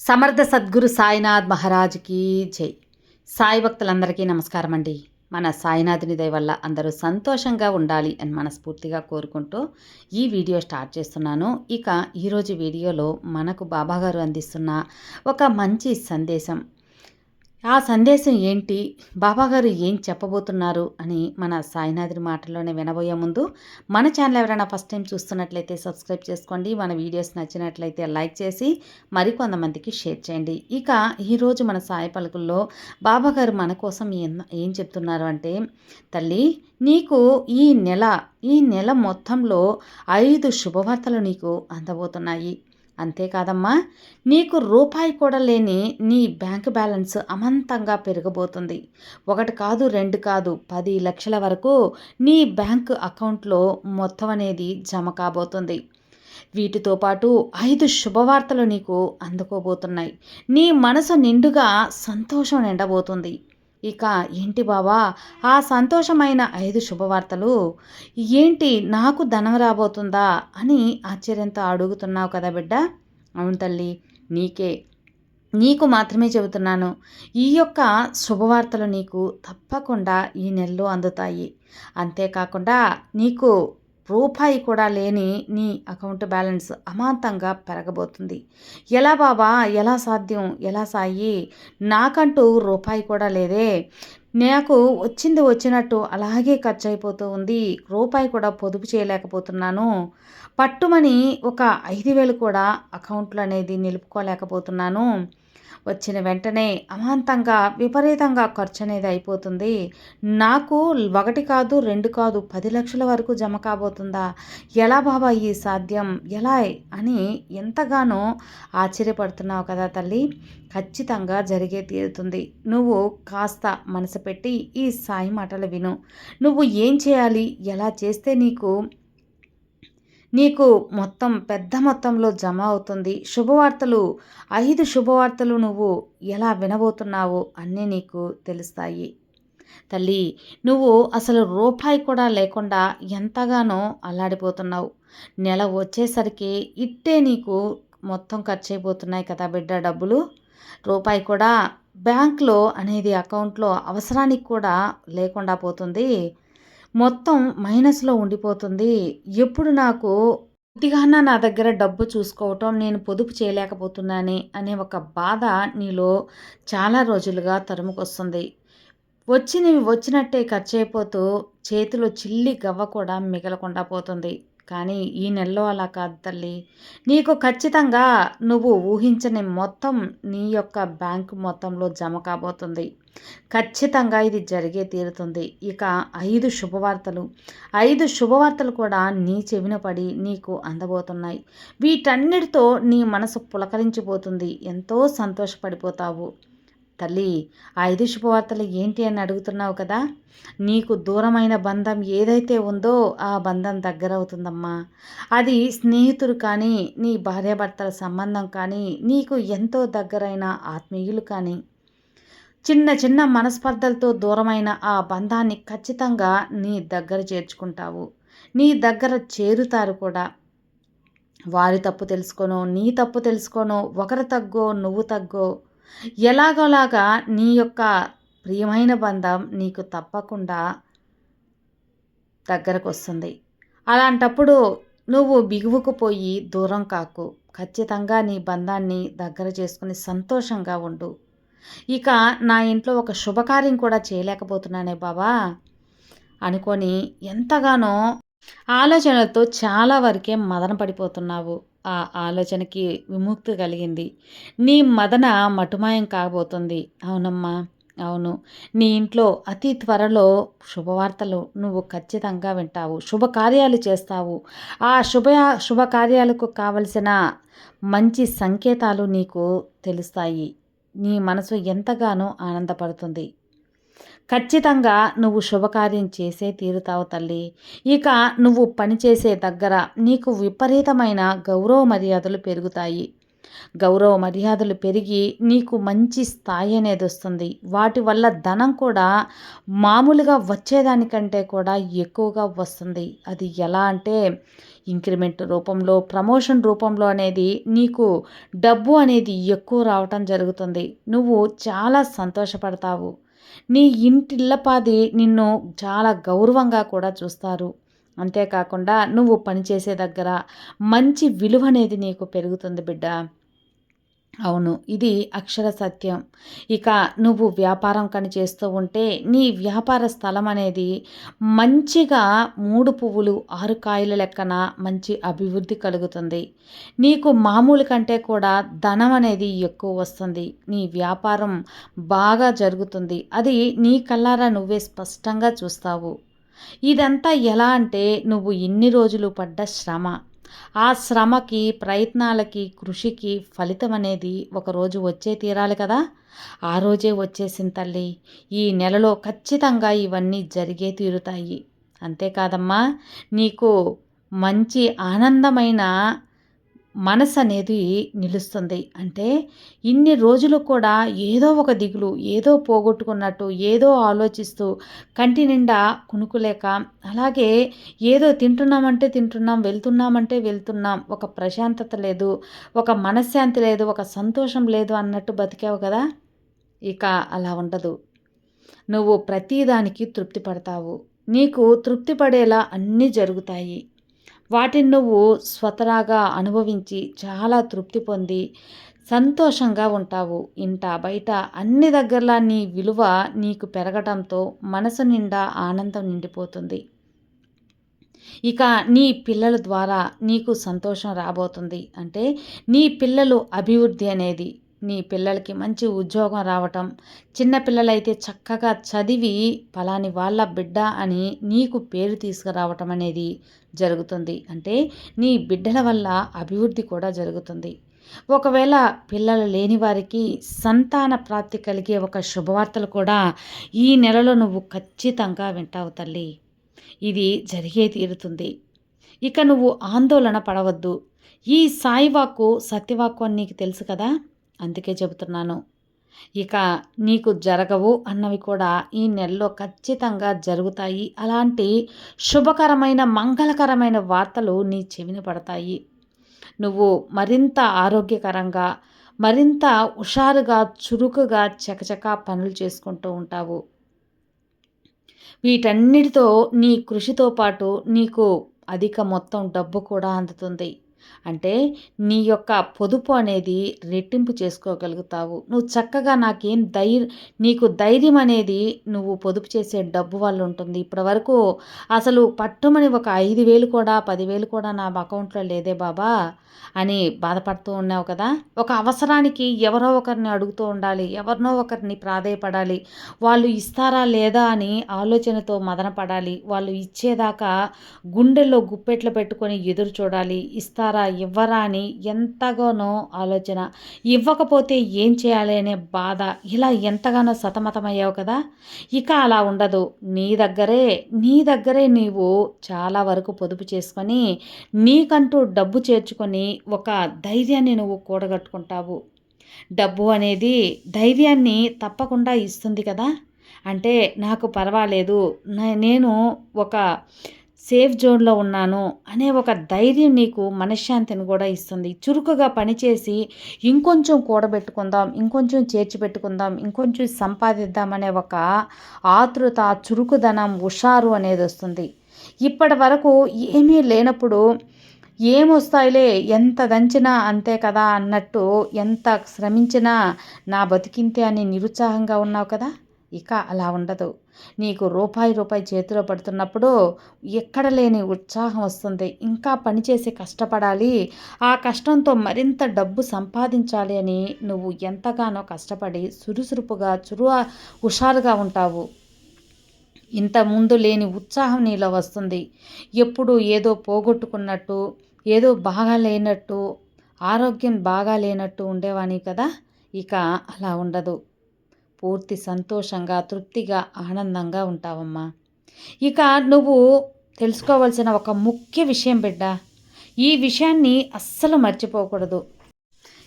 సమర్థ సద్గురు సాయినాథ్ మహారాజ్కి జై. సాయి భక్తులందరికీ నమస్కారం అండి. మన సాయినాథుని దయ వల్ల అందరూ సంతోషంగా ఉండాలి అని మనస్ఫూర్తిగా కోరుకుంటూ ఈ వీడియో స్టార్ట్ చేస్తున్నాను. ఇక ఈరోజు వీడియోలో మనకు బాబాగారు అందిస్తున్న ఒక మంచి సందేశం ఆ సందేశం ఏంటి? బాబాగారు ఏం చెప్పబోతున్నారు? అని మన సాయినాథుడి మాటల్లోనే వినబోయే ముందు మన ఛానల్ ఎవరైనా ఫస్ట్ టైం చూస్తున్నట్లయితే సబ్స్క్రైబ్ చేసుకోండి. మన వీడియోస్ నచ్చినట్లయితే లైక్ చేసి మరికొంతమందికి షేర్ చేయండి. ఇక ఈరోజు మన సాయి పలుకుల్లో బాబాగారు మన కోసం ఏం ఏం చెప్తున్నారు అంటే తల్లి నీకు ఈ నెల ఈ నెల మొత్తంలో ఐదు శుభవార్తలు నీకు అందబోతున్నాయి. అంతేకాదమ్మా నీకు రూపాయి కూడా లేని నీ బ్యాంక్ బ్యాలెన్స్ అమంతంగా పెరగబోతుంది ఒకటి కాదు రెండు కాదు పది లక్షల వరకు నీ బ్యాంక్ అకౌంట్లో మొత్తం అనేది జమ కాబోతుంది. వీటితో పాటు ఐదు శుభవార్తలు నీకు అందుకోబోతున్నాయి. నీ మనసు నిండుగా సంతోషం నిండబోతుంది. ఇక ఏంటి బావా? ఆ సంతోషమైన ఐదు శుభవార్తలు. ఏంటి నాకు ధనం రాబోతుందా అని ఆశ్చర్యంతో అడుగుతున్నావు కదా బిడ్డ? అవును తల్లి నీకే. నీకు మాత్రమే చెబుతున్నాను. ఈ యొక్క శుభవార్తలు నీకు తప్పకుండా ఈ నెలలో అందుతాయి. అంతేకాకుండా నీకు రూపాయి కూడా లేని నీ అకౌంట్ బ్యాలెన్స్ అమాంతంగా పెరగబోతుంది. ఎలా బాబా? ఎలా సాధ్యం? ఎలా సాయి? నాకంటూ రూపాయి కూడా లేదే. నాకు వచ్చింది వచ్చినట్టు అలాగే ఖర్చు అయిపోతూ ఉంది. రూపాయి కూడా పొదుపు చేయలేకపోతున్నాను. పట్టుమని ఒక ఐదు వేలు కూడా అకౌంట్లో అనేది నిలుపుకోలేకపోతున్నాను. వచ్చిన వెంటనే అమాంతంగా విపరీతంగా ఖర్చు అనేది అయిపోతుంది. నాకు ఒకటి కాదు రెండు కాదు పది లక్షల వరకు జమ కాబోతుందా? ఎలా బాబా ఈ సాధ్యం? ఎలా? అని ఎంతగానో ఆశ్చర్యపడుతున్నావు కదా తల్లి. ఖచ్చితంగా జరిగే తీరుతుంది. నువ్వు కాస్త మనసు పెట్టి ఈ సాయి మాటలు విను. నువ్వు ఏం చేయాలి? ఎలా చేస్తే నీకు నీకు మొత్తం పెద్ద మొత్తంలో జమ అవుతుంది. శుభవార్తలు ఐదు శుభవార్తలు నువ్వు ఎలా వినబోతున్నావో అన్నీ నీకు తెలుస్తాయి. తల్లి నువ్వు అసలు రూపాయి కూడా లేకుండా ఎంతగానో అల్లాడిపోతున్నావు. నెల వచ్చేసరికి ఇట్టే నీకు మొత్తం ఖర్చు అయిపోతున్నాయి కదా బిడ్డ డబ్బులు. రూపాయి కూడా బ్యాంక్లో అనేది అకౌంట్లో అవసరానికి కూడా లేకుండా పోతుంది. మొత్తం మైనస్లో ఉండిపోతుంది. ఎప్పుడు నాకు కొద్దిగానా నా దగ్గర డబ్బు చూసుకోవటం నేను పొదుపు చేయలేకపోతున్నానే అనే ఒక బాధ నీలో చాలా రోజులుగా తరుముకొస్తుంది. వచ్చినవి వచ్చినట్టే ఖర్చు అయిపోతూ చేతిలో చిల్లి గవ్వ కూడా మిగలకుండా పోతుంది. కానీ ఈ నెలలో అలా కాదు తల్లి. నీకు ఖచ్చితంగా నువ్వు ఊహించని మొత్తం నీ యొక్క బ్యాంకు మొత్తంలో జమ కాబోతుంది. ఖచ్చితంగా ఇది జరిగే తీరుతుంది. ఇక ఐదు శుభవార్తలు. ఐదు శుభవార్తలు కూడా నీ చెవిన పడి నీకు అందబోతున్నాయి. వీటన్నిటితో నీ మనసు పులకరించిపోతుంది. ఎంతో సంతోషపడిపోతావు. తల్లి ఆ ఐదు శుభవార్తలు ఏంటి అని అడుగుతున్నావు కదా? నీకు దూరమైన బంధం ఏదైతే ఉందో ఆ బంధం దగ్గర అవుతుందమ్మా అది స్నేహితుడు కానీ నీ భార్యాభర్తల సంబంధం కానీ నీకు ఎంతో దగ్గరైన ఆత్మీయులు కానీ. చిన్న చిన్న మనస్పర్ధలతో దూరమైన ఆ బంధాన్ని ఖచ్చితంగా నీ దగ్గర చేర్చుకుంటావు. నీ దగ్గర చేరుతారు కూడా. వారి తప్పు తెలుసుకోను నీ తప్పు తెలుసుకోను ఒకరు తగ్గో నువ్వు తగ్గో ఎలాగోలాగా నీ యొక్క ప్రియమైన బంధం నీకు తప్పకుండా దగ్గరకు వస్తుంది అలాంటప్పుడు నువ్వు బిగువుకు పోయి దూరం కాకు. ఖచ్చితంగా నీ బంధాన్ని దగ్గర చేసుకుని సంతోషంగా ఉండు. ఇక నా ఇంట్లో ఒక శుభకార్యం కూడా చేయలేకపోతున్నానే బాబా అనుకొని ఎంతగానో ఆలోచనలతో చాలా వరకే మదన పడిపోతున్నావు. ఆ ఆలోచనకి విముక్తి కలిగింది. నీ మదన మటుమాయం కాబోతుంది. అవునమ్మా అవును. నీ ఇంట్లో అతి త్వరలో శుభవార్తలు నువ్వు ఖచ్చితంగా వింటావు. శుభకార్యాలు చేస్తావు. ఆ శుభ శుభకార్యాలకు కావలసిన మంచి సంకేతాలు నీకు తెలుస్తాయి. నీ మనసు ఎంతగానో ఆనందపడుతుంది. ఖచ్చితంగా నువ్వు శుభకార్యం చేసే తీరుతావు తల్లి. ఇక నువ్వు పనిచేసే దగ్గర నీకు విపరీతమైన గౌరవ మర్యాదలు పెరుగుతాయి. గౌరవ మర్యాదలు పెరిగి నీకు మంచి స్థాయి అనేది వస్తుంది. వాటి వల్ల ధనం కూడా మామూలుగా వచ్చేదానికంటే కూడా ఎక్కువగా వస్తుంది. అది ఎలా అంటే ఇంక్రిమెంట్ రూపంలో ప్రమోషన్ రూపంలో అనేది నీకు డబ్బు అనేది ఎక్కువ రావటం జరుగుతుంది. నువ్వు చాలా సంతోషపడతావు. నీ ఇంటిల్లపాది నిన్ను చాలా గౌరవంగా కూడా చూస్తారు. అంతేకాకుండా నువ్వు పనిచేసే దగ్గర మంచి విలువ అనేది నీకు పెరుగుతుంది బిడ్డ. అవును ఇది అక్షర సత్యం. ఇక నువ్వు వ్యాపారం కని చేస్తూ ఉంటే నీ వ్యాపార స్థలం అనేది మంచిగా మూడు పువ్వులు ఆరు కాయల లెక్కన మంచి అభివృద్ధి కలుగుతుంది. నీకు మామూలు కంటే కూడా ధనం అనేది ఎక్కువ వస్తుంది. నీ వ్యాపారం బాగా జరుగుతుంది. అది నీ కల్లారా నువ్వే స్పష్టంగా చూస్తావు. ఇదంతా ఎలా అంటే నువ్వు ఇన్ని రోజులు పడ్డ శ్రమ. ఆ శ్రమకి ప్రయత్నాలకి కృషికి ఫలితం అనేది ఒకరోజు వచ్చే తీరాలి కదా. ఆ రోజే వచ్చేసింది తల్లి. ఈ నెలలో ఖచ్చితంగా ఇవన్నీ జరిగే తీరుతాయి. అంతేకాదమ్మా నీకు మంచి ఆనందమైన మనసు అనేది నిలుస్తుంది. అంటే ఇన్ని రోజులు కూడా ఏదో ఒక దిగులు ఏదో పోగొట్టుకున్నట్టు ఏదో ఆలోచిస్తూ కంటి నిండా కునుకులేక అలాగే ఏదో తింటున్నామంటే తింటున్నాం వెళ్తున్నామంటే వెళ్తున్నాం ఒక ప్రశాంతత లేదు ఒక మనశ్శాంతి లేదు ఒక సంతోషం లేదు అన్నట్టు బతికావు కదా? ఇక అలా ఉండదు. నువ్వు ప్రతిదానికి తృప్తి పడతావు. నీకు తృప్తి పడేలా అన్నీ జరుగుతాయి. వాటిని నువ్వు స్వతరాగా అనుభవించి చాలా తృప్తి పొంది సంతోషంగా ఉంటావు. ఇంట బయట అన్ని దగ్గరలా నీ విలువ నీకు పెరగడంతో మనసు నిండా ఆనందం నిండిపోతుంది. ఇక నీ పిల్లల ద్వారా నీకు సంతోషం రాబోతుంది. అంటే నీ పిల్లలు అభివృద్ధి అనేది నీ పిల్లలకి మంచి ఉద్యోగం రావటం చిన్నపిల్లలైతే చక్కగా చదివి పలాని వాళ్ళ బిడ్డ అని నీకు పేరు తీసుకురావటం అనేది జరుగుతుంది. అంటే నీ బిడ్డల వల్ల అభివృద్ధి కూడా జరుగుతుంది. ఒకవేళ పిల్లలు లేని వారికి సంతాన ప్రాప్తి కలిగే ఒక శుభవార్తలు కూడా ఈ నెలలో నువ్వు ఖచ్చితంగా వింటావు తల్లి. ఇది జరిగే తీరుతుంది. ఇక నువ్వు ఆందోళన పడవద్దు. ఈ సాయివాకు సత్యవాకు అని నీకు తెలుసు కదా? అందుకే చెబుతున్నాను. ఇక నీకు జరగవు అన్నవి కూడా ఈ నెలలో ఖచ్చితంగా జరుగుతాయి. అలాంటి శుభకరమైన మంగళకరమైన వార్తలు నీ చెవిన పడతాయి. నువ్వు మరింత ఆరోగ్యకరంగా మరింత హుషారుగా చురుకుగా చకచకా పనులు చేసుకుంటూ ఉంటావు. వీటన్నిటితో నీ కృషితో పాటు నీకు అధిక మొత్తం డబ్బు కూడా అందుతుంది. అంటే నీ యొక్క పొదుపు అనేది రెట్టింపు చేసుకోగలుగుతావు. నువ్వు చక్కగా నాకేం ధైర్యం నీకు ధైర్యం అనేది నువ్వు పొదుపు చేసే డబ్బు వల్ల ఉంటుంది. ఇప్పటి వరకు అసలు పట్టుమని ఒక ఐదు వేలు కూడా పదివేలు కూడా నా అకౌంట్లో లేదే బాబా అని బాధపడుతూ ఉన్నావు కదా. ఒక అవసరానికి ఎవరో ఒకరిని అడుగుతూ ఉండాలి. ఎవరినో ఒకరిని ప్రాధేయపడాలి. వాళ్ళు ఇస్తారా లేదా అని ఆలోచనతో మదనపడాలి. వాళ్ళు ఇచ్చేదాకా గుండెల్లో గుప్పెట్లు పెట్టుకొని ఎదురు చూడాలి. ఇస్తారా ఇవ్వరా అని ఎంతగానో ఆలోచన. ఇవ్వకపోతే ఏం చేయాలి అనే బాధ. ఇలా ఎంతగానో సతమతమయ్యావు కదా. ఇక అలా ఉండదు. నీ దగ్గరే నీ దగ్గరే నీవు చాలా వరకు పొదుపు చేసుకొని నీకంటూ డబ్బు చేర్చుకొని ఒక ధైర్యాన్ని నువ్వు కూడగట్టుకుంటావు. డబ్బు అనేది ధైర్యాన్ని తప్పకుండా ఇస్తుంది కదా. అంటే నాకు పర్వాలేదు. నేను ఒక సేఫ్ జోన్లో ఉన్నాను అనే ఒక ధైర్యం నీకు మనశ్శాంతిని కూడా ఇస్తుంది. చురుకుగా పనిచేసి ఇంకొంచెం కూడబెట్టుకుందాం ఇంకొంచెం చేర్చి పెట్టుకుందాం ఇంకొంచెం సంపాదిద్దాం అనే ఒక ఆతృత చురుకుదనం హుషారు అనేది వస్తుంది. ఇప్పటి వరకు ఏమీ లేనప్పుడు ఏమొస్తాయిలే ఎంత దంచినా అంతే కదా అన్నట్టు ఎంత శ్రమించినా నా బతికింతే అని నిరుత్సాహంగా ఉన్నావు కదా? ఇక అలా ఉండదు. నీకు రూపాయి రూపాయి చేతిలో పడుతున్నప్పుడు ఎక్కడ లేని ఉత్సాహం వస్తుంది. ఇంకా పనిచేసి కష్టపడాలి. ఆ కష్టంతో మరింత డబ్బు సంపాదించాలి అని నువ్వు ఎంతగానో కష్టపడి సురుసురుపుగా చురువ హుషారుగా ఉంటావు. ఇంత ముందు లేని ఉత్సాహం నీలో వస్తుంది. ఎప్పుడు ఏదో పోగొట్టుకున్నట్టు ఏదో బాగా లేనట్టు ఆరోగ్యం బాగా లేనట్టు ఉండేవాణి కదా. ఇక అలా ఉండదు. పూర్తి సంతోషంగా తృప్తిగా ఆనందంగా ఉంటావమ్మా. ఇక నువ్వు తెలుసుకోవాల్సిన ఒక ముఖ్య విషయం బిడ్డ ఈ విషయాన్ని అస్సలు మర్చిపోకూడదు.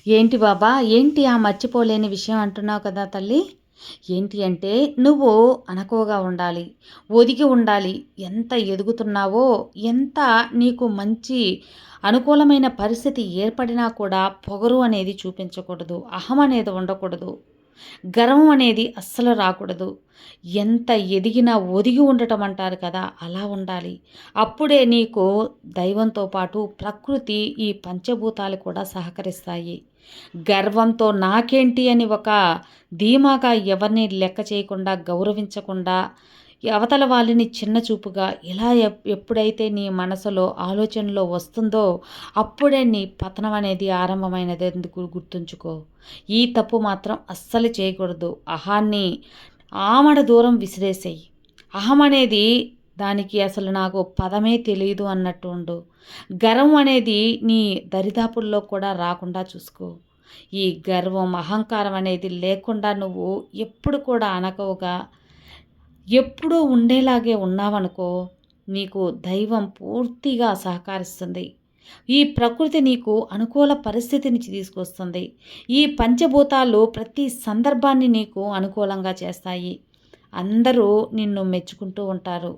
ఏంటి బాబా ఏంటి ఆ మర్చిపోలేని విషయం అంటున్నావు కదా తల్లి? ఏంటి అంటే నువ్వు అనకోగా ఉండాలి ఒదిగి ఉండాలి. ఎంత ఎదుగుతున్నావో ఎంత నీకు మంచి అనుకూలమైన పరిస్థితి ఏర్పడినా కూడా పొగరు అనేది చూపించకూడదు అహం అనేది ఉండకూడదు. గర్వం అనేది అస్సలు రాకూడదు. ఎంత ఎదిగినా ఒదిగి ఉండటం అంటారు కదా అలా ఉండాలి. అప్పుడే నీకు దైవంతో పాటు ప్రకృతి ఈ పంచభూతాలు కూడా సహకరిస్తాయి. గర్వంతో నాకేంటి అని ఒక ధీమాగా ఎవరిని లెక్క చేయకుండా గౌరవించకుండా అవతల వాళ్ళని చిన్న చూపుగా ఇలా ఎప్పుడైతే నీ మనసులో ఆలోచనలో వస్తుందో అప్పుడే నీ పతనం అనేది ఆరంభమైనది ఎందుకు గుర్తుంచుకో. ఈ తప్పు మాత్రం అస్సలు చేయకూడదు. అహాన్ని ఆమడ దూరం విసిరేసేయి. అహం అనేది దానికి అసలు నాకు పదమే తెలియదు అన్నట్టు ఉండు. గర్వం అనేది నీ దరిదాపుల్లో కూడా రాకుండా చూసుకో. ఈ గర్వం అహంకారం అనేది లేకుండా నువ్వు ఎప్పుడు కూడా అనకవుగా. ఎప్పుడూ ఉండేలాగే ఉన్నావనుకో నీకు దైవం పూర్తిగా సహకరిస్తుంది. ఈ ప్రకృతి నీకు అనుకూల పరిస్థితి నుంచి తీసుకొస్తుంది. ఈ పంచభూతాలు ప్రతి సందర్భాన్ని నీకు అనుకూలంగా చేస్తాయి. అందరూ నిన్ను మెచ్చుకుంటూ ఉంటారు.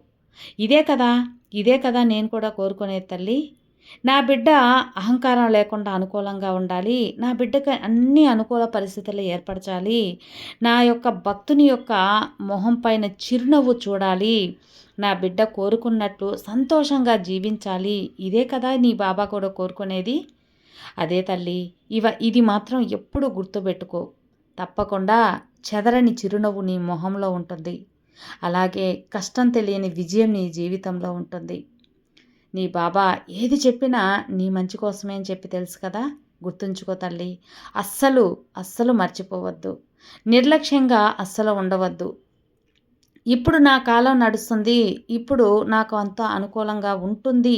ఇదే కదా ఇదే కదా నేను కూడా కోరుకునే తల్లి. నా బిడ్డ అహంకారం లేకుండా అనుకూలంగా ఉండాలి. నా బిడ్డకి అన్ని అనుకూల పరిస్థితులు ఏర్పరచాలి. నా యొక్క భక్తుని యొక్క మొహం పైన చిరునవ్వు చూడాలి. నా బిడ్డ కోరుకున్నట్టు సంతోషంగా జీవించాలి. ఇదే కదా నీ బాబా కూడా కోరుకునేది. అదే తల్లి ఇవ ఇది మాత్రం ఎప్పుడు గుర్తుపెట్టుకో. తప్పకుండా చెదరని చిరునవ్వు నీ మొహంలో ఉంటుంది. అలాగే కష్టం తెలియని విజయం నీ జీవితంలో ఉంటుంది. నీ బాబా ఏది చెప్పినా నీ మంచి కోసమే అని చెప్పి తెలుసు కదా? గుర్తుంచుకో తల్లి. అస్సలు అస్సలు మర్చిపోవద్దు. నిర్లక్ష్యంగా అస్సలు ఉండవద్దు. ఇప్పుడు నా కాలం నడుస్తుంది. ఇప్పుడు నాకు అంత అనుకూలంగా ఉంటుంది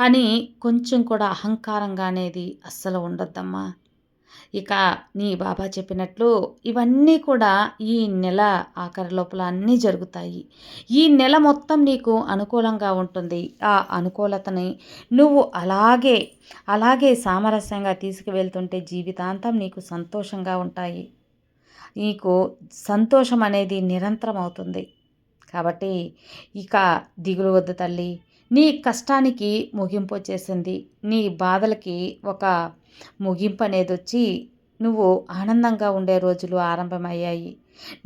అని కొంచెం కూడా అహంకారంగా అనేది అస్సలు ఉండొద్దమ్మా. ఇక నీ బాబా చెప్పినట్లు ఇవన్నీ కూడా ఈ నెల ఆఖరి లోపల అన్నీ జరుగుతాయి. ఈ నెల మొత్తం నీకు అనుకూలంగా ఉంటుంది. ఆ అనుకూలతని నువ్వు అలాగే అలాగే సామరస్యంగా తీసుకువెళ్తుంటే జీవితాంతం నీకు సంతోషంగా ఉంటాయి. నీకు సంతోషం అనేది నిరంతరం అవుతుంది. కాబట్టి ఇక దిగులు వద్దు తల్లి. నీ కష్టానికి ముగింపు వచ్చేసింది. నీ బాధలకి ఒక ముగింపు అనేది వచ్చి నువ్వు ఆనందంగా ఉండే రోజులు ఆరంభమయ్యాయి.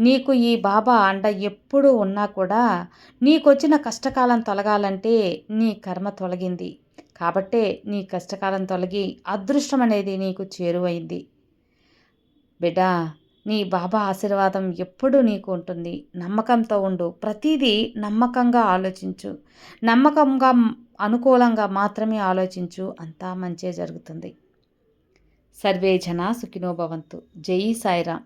నీకు ఈ బాబా అండ ఎప్పుడు ఉన్నా కూడా నీకొచ్చిన కష్టకాలం తొలగాలంటే నీ కర్మ తొలగింది. కాబట్టే నీ కష్టకాలం తొలగి అదృష్టం అనేది నీకు చేరువైంది. బిడ్డా నీ బాబా ఆశీర్వాదం ఎప్పుడూ నీకు ఉంటుంది. నమ్మకంతో ఉండు. ప్రతిదీ నమ్మకంగా ఆలోచించు. నమ్మకంగా అనుకూలంగా మాత్రమే ఆలోచించు. అంతా మంచే జరుగుతుంది. సర్వే జనా సుఖినోభవంతు జై సాయిరామ్.